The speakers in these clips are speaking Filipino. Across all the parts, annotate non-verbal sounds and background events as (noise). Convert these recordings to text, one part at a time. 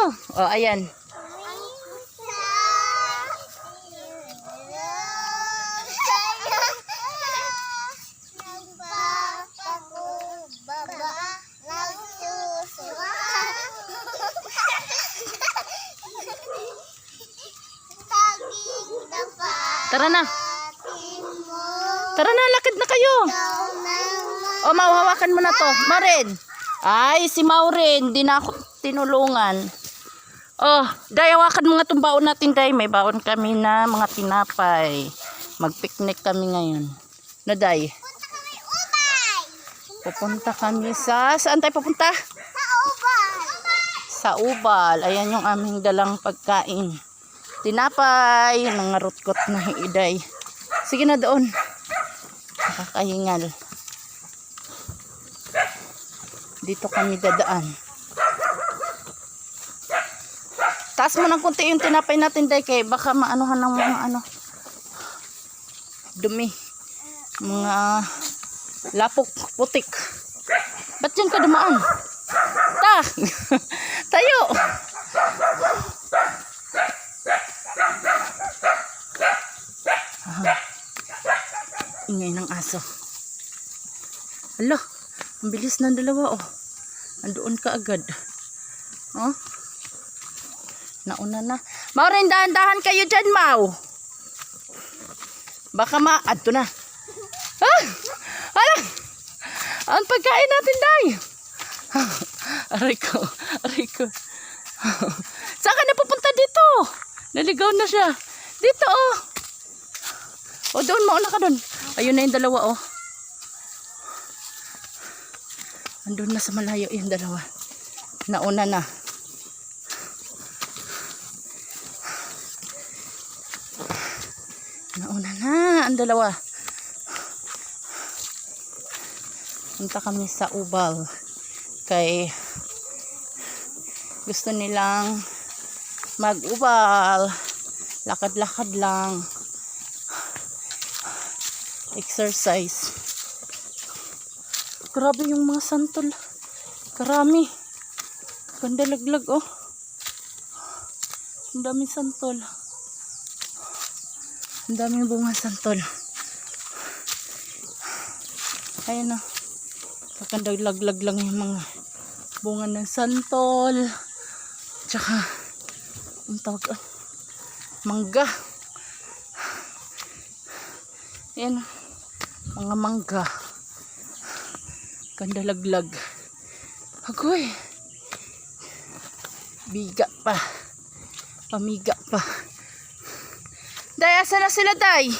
Oh, ayan. Tara na. Tara na, lakad na kayo. O, mahawakan mo na to. Marin. Ay, si Maureen. Di na ako tinulungan. Oh, day, hawakan mo nga itong baon natin, day. May baon kami na mga tinapay. Mag-picnic kami ngayon. Na, day. Pupunta kami sa... Saan tayo pupunta? Sa Ubal. Ayan yung aming dalang pagkain. Tinapay. Mga rutkot na iday. Sige na doon. Nakakahingal. Dito kami dadaan. Taas mo ng kunti yung tinapay natin, day, kay baka maanuhan ng mga ano, dumi. Mga lapok, putik. Ba't dyan ka dumaan? Ta! (laughs) Tayo! Ah. Ingay ng aso. Hala, ang bilis ng dalawa, oh. Andoon ka agad. Oh. Nauna na. Maureen, dahan-dahan kayo dyan, Mau. Baka ma... Adto na. Ah! Hala! Ang pagkain natin, Day! aray ko. Aray ko. Saan ka na pupunta dito? Naligaw na siya. Dito, oh. O, doon, mauna ka doon. Ayun na yung dalawa, oh. Andun na sa malayo yung dalawa. Nauna na. Nauna na ang dalawa. Punta kami sa Ubal. Kay gusto nilang mag-ubal. Lakad-lakad lang. Exercise. Grabe yung mga santol. Karami. Ganda laglag oh. Ang daming santol. Ang daming bunga santol. Ayan na. Kakandag laglag lang yung mga bunga ng santol. Tsaka, ang tawag ah, mangga. Ayan. Mga mangga. Ganda laglag. Agoy. Biga pa. Pamiga pa. Day, asa na sila, Day?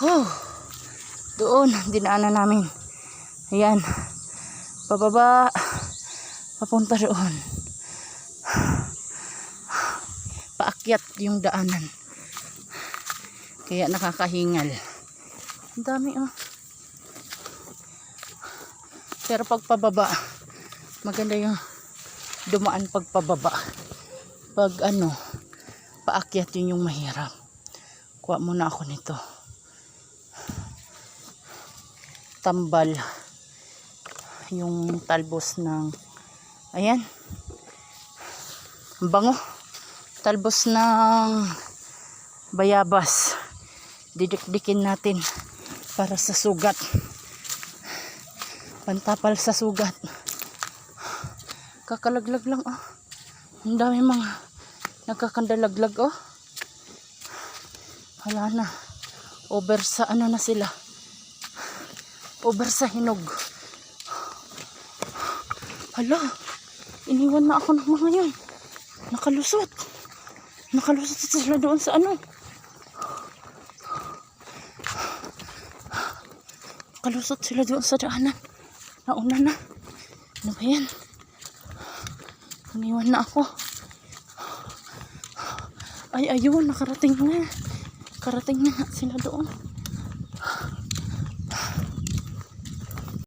Oh. Doon, dinaanan namin. Ayan. Pababa. Papunta doon. Paakyat yung daanan. Kaya nakakahingal. Ang dami, oh. Pero pag pababa, maganda yung dumaan pag pababa. Pag ano, paakyat yun yung mahirap. Kuha muna ako nito. Tambal. Yung talbos ng, ayan. Ang bango. Talbos ng bayabas. Didikdikin natin para sa sugat. Pantapal sa sugat. Kakalaglag lang oh. Ang dami mga nagkakandalaglag oh. Wala na. Over sa ano na sila. Over sa hinog. Hala. Iniwan na ako ng mga yun. Nakalusot. Nakalusot sila doon sa ano. Nakalusot sila doon sa daanan. Nauna na. Ano ba yan? Iniwan na ako. Ay, ayun, nakarating na. Karating na sila doon.